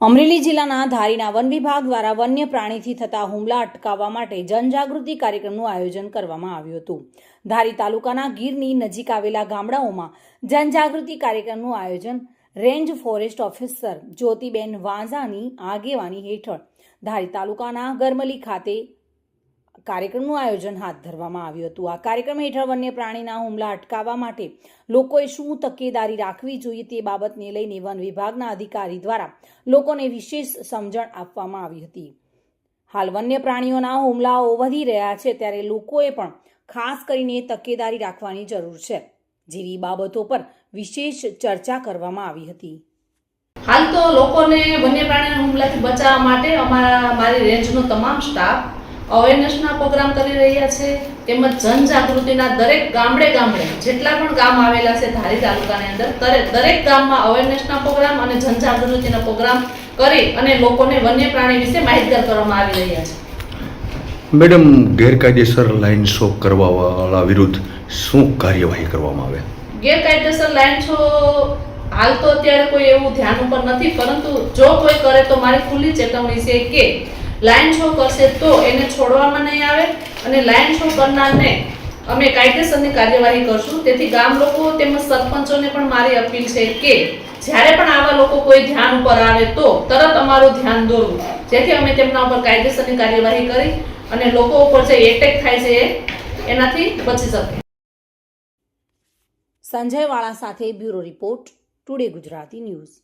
અમરેલી જિલ્લાના ધારીના વન વિભાગ દ્વારા વન્ય પ્રાણીથી થતા હુમલા અટકાવવા માટે જનજાગૃતિ કાર્યક્રમનું આયોજન કરવામાં આવ્યું હતું. ધારી તાલુકાના ગીરની નજીક આવેલા ગામડાઓમાં જનજાગૃતિ કાર્યક્રમનું આયોજન રેન્જ ફોરેસ્ટ ઓફિસર જ્યોતિબેન વાંઝાની આગેવાની હેઠળ ધારી તાલુકાના ગરમલી ખાતે કાર્યક્રમનું આયોજન હાથ ધરવામાં આવ્યું હતું. આ કાર્યક્રમ હેઠળ વન્ય પ્રાણીના હુમલા અટકાવવા માટે લોકોએ શું તકેદારી રાખવી જોઈએ તે બાબતને લઈને વન વિભાગના અધિકારી દ્વારા લોકોને વિશેષ સમજણ આપવામાં આવી હતી. હાલ વન્ય પ્રાણીઓના હુમલાઓ વધી રહ્યા છે ત્યારે લોકોએ પણ ખાસ કરીને તકેદારી રાખવાની જરૂર છે જેવી બાબતો પર વિશેષ ચર્ચા કરવામાં આવી હતી. હાલ તો લોકોને વન્ય પ્રાણીના હુમલાથી બચાવવા માટે અમારા મારી રેન્જનો તમામ સ્ટાફ અવેરનેસના પ્રોગ્રામ કરી રહ્યા છે તેમજ જનજાગૃતિના દરેક ગામડે ગામડે જેટલા પણ ગામ આવેલા છે ધારી તાલુકાની અંદર દરેક દરેક ગામમાં અવેરનેસના પ્રોગ્રામ અને જનજાગૃતિના પ્રોગ્રામ કરી અને લોકોને વન્ય પ્રાણી વિશે માહિતગાર કરવામાં આવી રહ્યા છે. મેડમ ગેરકાયદેસર લાઇન શો કરવાવાળા વિરુદ્ધ શું કાર્યવાહી કરવામાં આવે? ગેરકાયદેસર લાઈન શો હાલ તો અત્યારે કોઈ એવું ધ્યાન ઉપર નથી પરંતુ જો કોઈ કરે તો મારી ખુલ્લી ચેતવણી છે કે લાઈન શો કરશે તો એને છોડવામાં નહીં આવે અને લાઈન શો કરનારને અમે કાયદેસરની કાર્યવાહી કરશું. તેથી ગામ લોકો તેમજ સરપંચોને પણ મારી અપીલ છે કે જ્યારે પણ આવા લોકો કોઈ ધ્યાન ઉપર આવે તો તરત અમારું ધ્યાન દોરવું. જેથી અમે તેમના ઉપર કાયદેસરની કાર્યવાહી કરી અને લોકો ઉપર જે એટેક થાય છે એનાથી બચી શકે સંજય સાથે bureau report today Gujarati news.